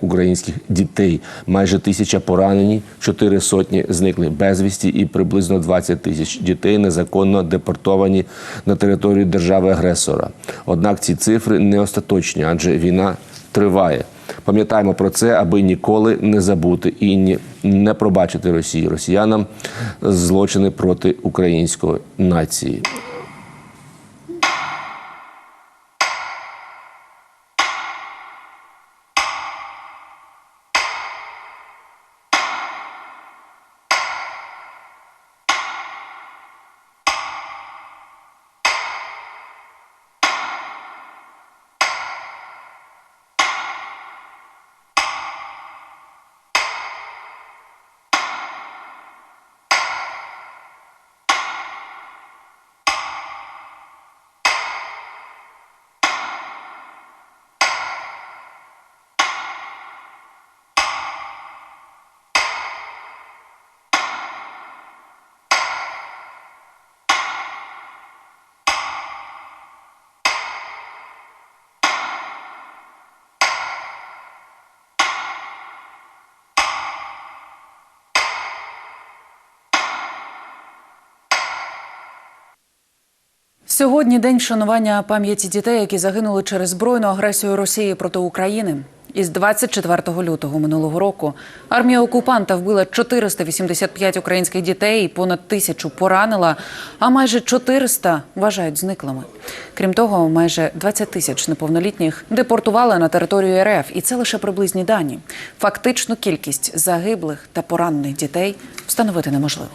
українських дітей. Майже тисяча поранені, чотири сотні зникли безвісті і приблизно 20 тисяч дітей незаконно депортовані на територію держави-агресора. Однак ці цифри не остаточні, адже війна триває. Пам'ятаємо про це, аби ніколи не забути і не пробачити Росії росіянам злочини проти української нації. Сьогодні день вшанування пам'яті дітей, які загинули через збройну агресію Росії проти України. Із 24 лютого минулого року армія окупанта вбила 485 українських дітей, і понад тисячу поранила, а майже 400 вважають зниклими. Крім того, майже 20 тисяч неповнолітніх депортували на територію РФ, і це лише приблизні дані. Фактичну кількість загиблих та поранених дітей встановити неможливо.